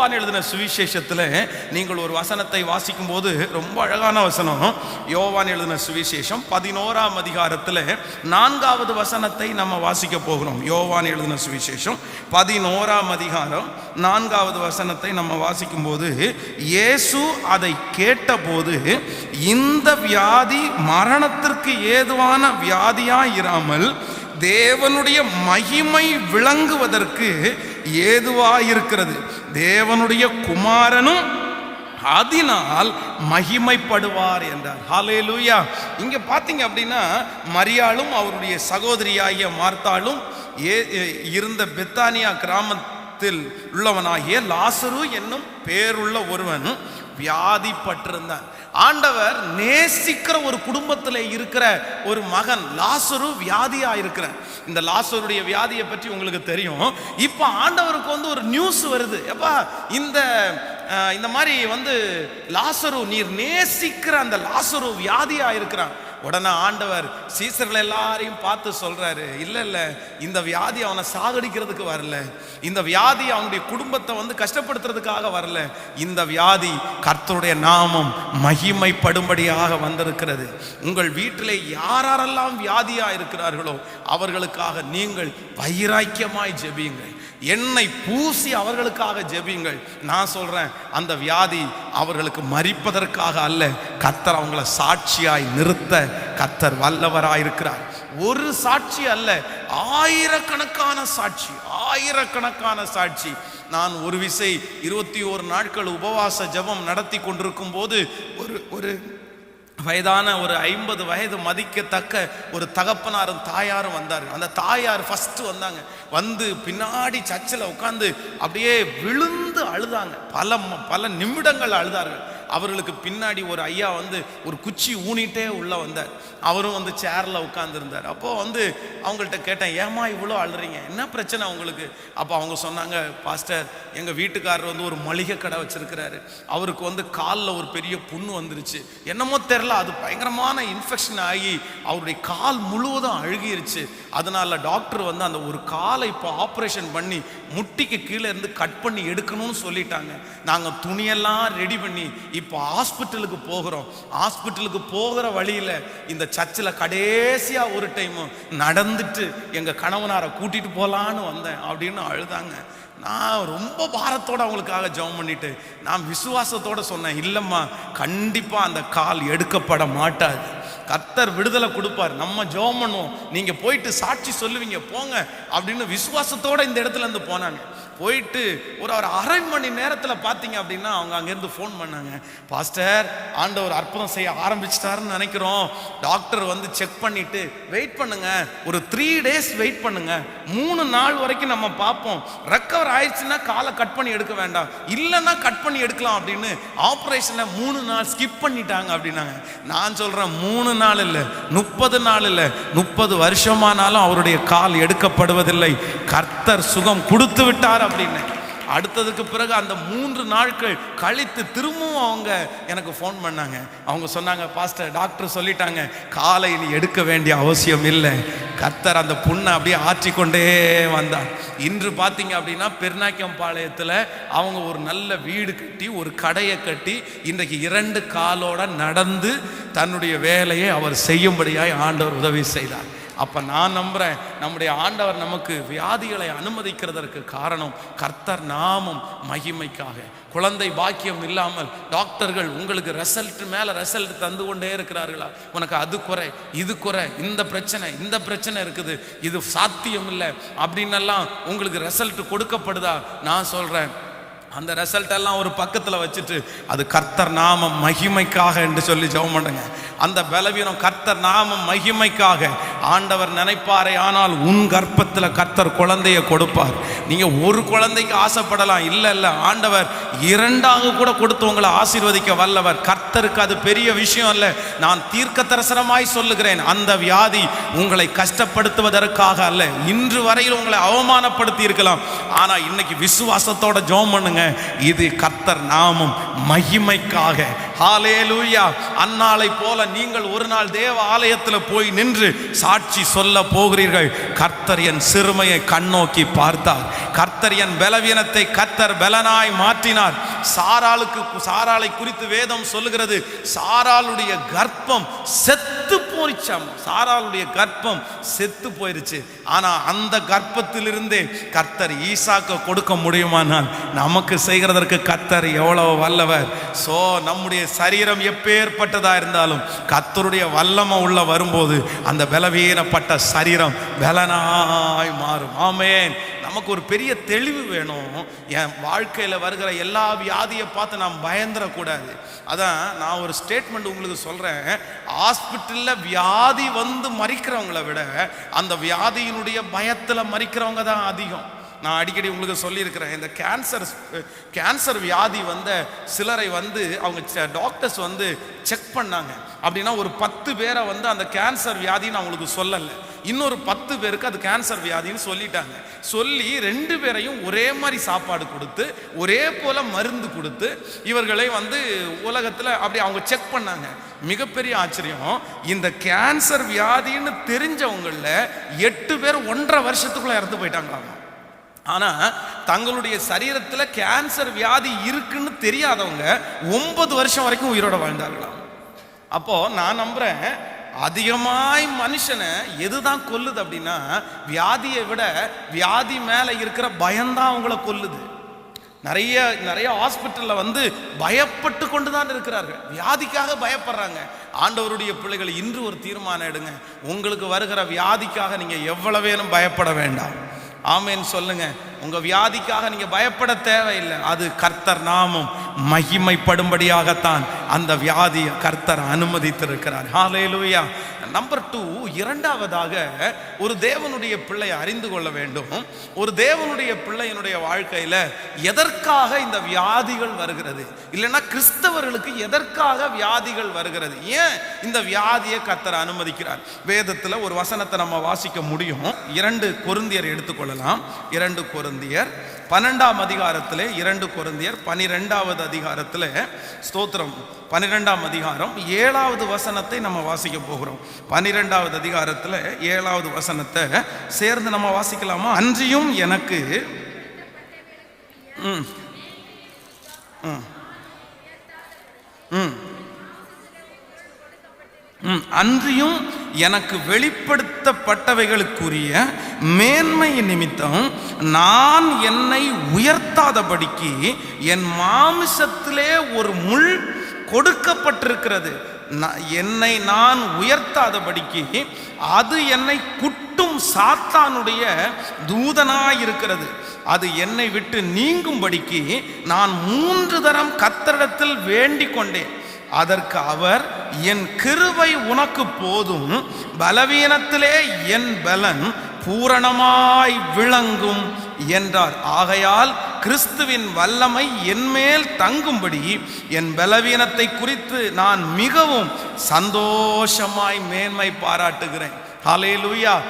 யோவான் எழுதின சுவிசேஷத்தில் நீங்கள் ஒரு வசனத்தை வாசிக்கும் போது ரொம்ப அழகான வசனம். யோவான் எழுதின சுவிசேஷம் பதினோராம் அதிகாரத்தில் நான்காவது வசனத்தை நம்ம வாசிக்க போகிறோம். யோவான் எழுதின சுவிசேஷம் பதினோராம் அதிகாரம் நான்காவது வசனத்தை நம்ம வாசிக்கும் போது இயேசு அதை கேட்டபோது இந்த வியாதி மரணத்திற்கு ஏதுவான வியாதியாக இராமல் தேவனுடைய மகிமை விளங்குவதற்கு ஏதுவாயிருக்கிறது. தேவனுடைய குமாரனும் அதனால் மகிமைப்படுவார் என்றார். ஹalleluya. இங்க பாத்தீங்க அப்படின்னா மரியாளும் அவருடைய சகோதரியாகிய மார்த்தாலும் ஏ ஏ- இருந்த பெத்தானியா கிராமத்தில் உள்ளவனாகிய லாசரு என்னும் பேருள்ள ஒருவன் வியாதிப்பட்டிருந்தான் ஆண்டவர் நேசிக்கிற ஒரு குடும்பத்தில் இருக்கிற ஒரு மகன் லாசரு வியாதியா இருக்கிற இந்த லாசருடைய வியாதியை பற்றி உங்களுக்கு தெரியும். இப்போ ஆண்டவருக்கு வந்து ஒரு நியூஸ் வருது. எப்பா இந்த இந்த மாதிரி வந்து லாசரு நீர் நேசிக்கிற அந்த லாசரு வியாதியா இருக்கிறான் உடனே ஆண்டவர் சீசர்கள் எல்லாரையும் பார்த்து சொல்றாரு இல்லை இல்லை இந்த வியாதி அவனை சாகடிக்கிறதுக்கு வரல. இந்த வியாதி அவனுடைய குடும்பத்தை வந்து கஷ்டப்படுத்துறதுக்காக வரல. இந்த வியாதி கர்த்தருடைய நாமம் மகிமைப்படும்படியாக வந்திருக்கிறது. உங்கள் வீட்டிலே யாரெல்லாம் வியாதியாக இருக்கிறார்களோ அவர்களுக்காக நீங்கள் வைராக்கியமாய் ஜெபியுங்கள். என்னை பூசி அவர்களுக்காக ஜெபியுங்கள். நான் சொல்றேன் அந்த வியாதி அவர்களுக்கு மறிப்பதற்காக அல்ல கத்தர் அவங்கள சாட்சியாய் நிறுத்த கத்தர் வல்லவராயிருக்கிறார். ஒரு சாட்சி அல்ல ஆயிரக்கணக்கான சாட்சி ஆயிரக்கணக்கான சாட்சி. நான் ஒரு விசை இருபத்தி ஓரு நாட்கள் உபவாச ஜெபம் நடத்தி கொண்டிருக்கும் போது ஒரு ஒரு வயதான ஒரு ஐம்பது வயது மதிக்கத்தக்க ஒரு தகப்பனாரும் தாயாரும் வந்தார். அந்த தாயார் ஃபர்ஸ்ட் வந்தாங்க. வந்து பின்னாடி சர்ச்சில் உட்காந்து அப்படியே விழுந்து அழுதாங்க. பல ம- பல நிமிடங்கள் அழுதார்கள். அவர்களுக்கு பின்னாடி ஒரு ஐயா வந்து ஒரு குச்சி ஊனிட்டே உள்ளே வந்தார். அவரும் வந்து சேரில் உட்காந்துருந்தார் அப்போது வந்து அவங்கள்ட்ட கேட்டேன் ஏமா இவ்வளோ அழுறீங்க? என்ன பிரச்சனை அவங்களுக்கு அப்போ அவங்க சொன்னாங்க பாஸ்டர் எங்கள் வீட்டுக்காரர் வந்து ஒரு மளிகை கடை வச்சுருக்கிறாரு. அவருக்கு வந்து காலில் ஒரு பெரிய புண்ணு வந்துருச்சு. என்னமோ தெரில அது பயங்கரமான இன்ஃபெக்ஷன் ஆகி அவருடைய கால் முழுவதும் அழுகிருச்சு. அதனால டாக்டர் வந்து அந்த ஒரு காலை இப்போ ஆப்ரேஷன் பண்ணி முட்டிக்கு கீழே இருந்து கட் பண்ணி எடுக்கணும்னு சொல்லிட்டாங்க. நாங்கள் துணியெல்லாம் ரெடி பண்ணி இப்போ ஹாஸ்பிட்டலுக்கு போகிறோம். ஹாஸ்பிட்டலுக்கு போகிற வழியில் இந்த சர்ச்சில் கடைசியாக ஒரு டைமும் நடந்துட்டு எங்கள் கணவனாரை கூட்டிகிட்டு போகலான்னு வந்தேன் அப்படின்னு அழுதாங்க. நான் ரொம்ப பாரத்தோடு அவங்களுக்காக ஜெபம் பண்ணிட்டு நான் விசுவாசத்தோடு சொன்னேன் இல்லைம்மா கண்டிப்பாக அந்த கால் எடுக்கப்பட மாட்டாது. கர்த்தர் விடுதலை கொடுப்பார். நம்ம ஜோம் பண்ணுவோம். நீங்க போயிட்டு சாட்சி சொல்லுவீங்க போங்க அப்படின்னு விசுவாசத்தோட இந்த இடத்துல இருந்து போனாங்க. போயிட்டு ஒரு ஒரு அரை மணி நேரத்தில் பார்த்தீங்க அப்படின்னா அவங்க அங்கேருந்து ஃபோன் பண்ணாங்க. பாஸ்டர் ஆண்டவர் அற்புதம் செய்ய ஆரம்பிச்சிட்டாருன்னு நினைக்கிறோம். டாக்டர் வந்து செக் பண்ணிட்டு வெயிட் பண்ணுங்க. ஒரு த்ரீ டேஸ் வெயிட் பண்ணுங்க. மூணு நாள் வரைக்கும் நம்ம பார்ப்போம். ரெக்கவர் ஆயிடுச்சுன்னா காலை கட் பண்ணி எடுக்க வேண்டாம். இல்லைன்னா கட் பண்ணி எடுக்கலாம் அப்படின்னு ஆப்ரேஷனை மூணு நாள் ஸ்கிப் பண்ணிட்டாங்க அப்படின்னாங்க. நான் சொல்கிறேன் மூணு நாள் இல்லை முப்பது நாள் இல்லை முப்பது வருஷமானாலும் அவருடைய கால் எடுக்கப்படுவதில்லை. கர்த்தர் சுகம் கொடுத்து விட்டார் அப்படின்னு. அடுத்ததுக்கு பிறகு அந்த மூன்று நாட்கள் கழித்து திரும்பவும் அவங்க எனக்கு ஃபோன் பண்ணாங்க. அவங்க சொன்னாங்க பாஸ்டர் டாக்டர் சொல்லிட்டாங்க காலை நீ எடுக்க வேண்டிய அவசியம் இல்லை. கத்தர் அந்த புண்ணை அப்படியே ஆற்றிக்கொண்டே வந்தார். இன்று பார்த்தீங்க அப்படின்னா பெருநாக்கியம் பாளையத்தில் அவங்க ஒரு நல்ல வீடு கட்டி ஒரு கடையை கட்டி இன்றைக்கு இரண்டு காலோட நடந்து தன்னுடைய வேலையை அவர் செய்யும்படியாய் ஆண்டவர் உதவி செய்தார். அப்போ நான் நம்புகிறேன் நம்முடைய ஆண்டவர் நமக்கு வியாதிகளை அனுமதிக்கிறதற்கு காரணம் கர்த்தர் நாமம் மகிமைக்காக. குழந்தை பாக்கியம் இல்லாமல் டாக்டர்கள் உங்களுக்கு ரிசல்ட் மேலே ரிசல்ட் தந்து கொண்டே இருக்கிறார்களா? உனக்கு அது குறை இது குறை இந்த பிரச்சனை இந்த பிரச்சனை இருக்குது இது சாத்தியம் இல்லை அப்படின்னெல்லாம் உங்களுக்கு ரிசல்ட் கொடுக்கப்படுதா? நான் சொல்கிறேன் அந்த ரிசல்ட் எல்லாம் ஒரு பக்கத்தில் வச்சுட்டு அது கர்த்தர் நாம மகிமைக்காக என்று சொல்லி ஜெபம் பண்ணுங்க. அந்த பலவீனம் கர்த்தர் நாம மகிமைக்காக ஆண்டவர் நினைப்பாரே ஆனால் உன் கர்ப்பத்தில் கர்த்தர் குழந்தையை கொடுப்பார். நீங்கள் ஒரு குழந்தைக்கு ஆசைப்படலாம். இல்லை இல்லை ஆண்டவர் இரண்டாக கூட கொடுத்து உங்களை ஆசீர்வதிக்க வல்லவர். கர்த்தருக்கு அது பெரிய விஷயம் அல்ல நான் தீர்க்க தரிசனமாய் சொல்லுகிறேன் அந்த வியாதி உங்களை கஷ்டப்படுத்துவதற்காக அல்ல. இன்று வரையில் உங்களை அவமானப்படுத்தி இருக்கலாம் ஆனால் இன்னைக்கு விசுவாசத்தோட ஜெபம் பண்ணுங்க. இது கர்த்தர் நாமும் மகிமைக்காக. ஹாலே லூயா அந்நாளை போல நீங்கள் ஒரு நாள் தேவ ஆலயத்தில் போய் நின்று சாட்சி சொல்ல போகிறீர்கள். கர்த்தர் என் சிறுமையை கண்ணோக்கி பார்த்தார். கர்த்தர் என் பலவீனத்தை கர்த்தர் பலனாய் மாற்றினார். சாராளுக்கு சாராளை குறித்து வேதம் சொல்லுகிறது. சாராளுடைய கர்ப்பம் செத்து போயிச்சாம் சாராளுடைய கர்ப்பம் செத்து போயிருச்சு. ஆனா அந்த கர்ப்பத்திலிருந்தே கர்த்தர் ஈசாக்க கொடுக்க முடியுமானால் நமக்கு செய்கிறதற்கு கர்த்தர் எவ்வளவு வல்லவர். சோ நம்முடைய சரீரம் எப்பேற்பட்டதா இருந்தாலும் கர்த்தருடைய வல்லமை உள்ள வரும்போது அந்த பலவீனப்பட்ட சரீரம் பலனாய் மாறும். ஆமேன். நமக்கு ஒரு பெரிய தெளிவு வேணும். என் வாழ்க்கையில் வருகிற எல்லா வியாதியை பார்த்து நாம் பயந்துடக்கூடாது அதான் நான் ஒரு ஸ்டேட்மெண்ட் உங்களுக்கு சொல்கிறேன் ஹாஸ்பிட்டலில் வியாதி வந்து மறிக்கிறவங்கள விட அந்த வியாதியினுடைய பயத்தில் மறிக்கிறவங்க தான் அதிகம். நான் அடிக்கடி உங்களுக்கு சொல்லியிருக்கிறேன் இந்த கேன்சர் கேன்சர் வியாதி வந்த சிலரை வந்து அவங்க டாக்டர்ஸ் வந்து செக் பண்ணாங்க. அப்படின்னா ஒரு பத்து பேரை வந்து அந்த கேன்சர் வியாதின்னு அவங்களுக்கு சொல்லலை. இன்னொரு பத்து பேருக்கு அது கேன்சர் வியாதின்னு சொல்லிட்டாங்க. சொல்லி ரெண்டு பேரையும் ஒரே மாதிரி சாப்பாடு கொடுத்து ஒரே போல மருந்து கொடுத்து இவர்களை வந்து உலகத்தில் அப்படி அவங்க செக் பண்ணாங்க. மிகப்பெரிய ஆச்சரியம். இந்த கேன்சர் வியாதின்னு தெரிஞ்சவங்களில் எட்டு பேர் ஒன்றரை வருஷத்துக்குள்ள இறந்து போயிட்டாங்களாம். ஆனால் தங்களுடைய சரீரத்தில் கேன்சர் வியாதி இருக்குன்னு தெரியாதவங்க ஒன்பது வருஷம் வரைக்கும் உயிரோட வாழ்ந்தார்களாம் அப்போ நான் நம்புறேன் அதிகமாய் மனுஷனை எதுதான் கொல்லுது அப்படின்னா வியாதியை விட வியாதி மேலே இருக்கிற பயம்தான் அவங்கள கொல்லுது. நிறைய நிறைய ஹாஸ்பிட்டலில் வந்து பயப்பட்டு கொண்டு தான் இருக்கிறார்கள். வியாதிக்காக பயப்படுறாங்க. ஆண்டவருடைய பிள்ளைகள் இன்று ஒரு தீர்மானம் எடுங்க. உங்களுக்கு வருகிற வியாதிக்காக நீங்கள் எவ்வளவேனும் பயப்பட வேண்டாம். ஆமேன்னு சொல்லுங்கள் உங்க வியாதிக்காக நீங்க பயப்பட தேவையில்லை. அது கர்த்தர் நாமம் மகிமைப்படும்படியாகத்தான் அந்த வியாதியை கர்த்தர் அனுமதித்திருக்கிறார். ஹalleluya நம்பர் டூ இரண்டாவதாக ஒரு தேவனுடைய பிள்ளை அறிந்து கொள்ள வேண்டும். ஒரு தேவனுடைய பிள்ளையினுடைய வாழ்க்கையில எதற்காக இந்த வியாதிகள் வருகிறது? இல்லைன்னா கிறிஸ்தவர்களுக்கு எதற்காக வியாதிகள் வருகிறது? ஏன் இந்த வியாதியை கர்த்தர் அனுமதிக்கிறார்? வேதத்துல ஒரு வசனத்தை நம்ம வாசிக்க முடியும். இரண்டு கொருந்தியர் எடுத்துக்கொள்ளலாம். இரண்டு கொரு கொருந்தியர் பன்னெண்டாம் அதிகாரத்தில் இரண்டு கொருந்தியர் பனிரெண்டாவது அதிகாரத்தில் ஸ்தோத்திரம் பன்னிரெண்டாம் அதிகாரம் ஏழாவது வசனத்தை நம்ம வாசிக்க போகிறோம். பன்னிரெண்டாவது அதிகாரத்தில் ஏழாவது வசனத்தை சேர்ந்து நம்ம வாசிக்கலாமா? அன்றியும் எனக்கு ம் ம் ம், அன்றியும் எனக்கு வெளிப்படுத்தப்பட்டவைகளுக்குரிய மேன்மை நிமித்தம் நான் என்னை உயர்த்தாதபடிக்கு என் மாமிசத்திலே ஒரு முள் கொடுக்கப்பட்டிருக்கிறது. என்னை நான் உயர்த்தாதபடிக்கு அது என்னை குட்டும் சாத்தானுடைய தூதனாயிருக்கிறது. அது என்னை விட்டு நீங்கும்படிக்கு நான் மூன்று தரம் கத்தரிடத்தில் வேண்டிக் கொண்டேன் அதற்கு அவர் என் கிருவை உனக்கு போதும் பலவீனத்திலே என் பலன் பூரணமாய் விளங்கும் என்றார். ஆகையால் கிறிஸ்துவின் வல்லமை என்மேல் தங்கும்படி என் பலவீனத்தை குறித்து நான் மிகவும் சந்தோஷமாய் மேன்மை பாராட்டுகிறேன். ஹalleluya.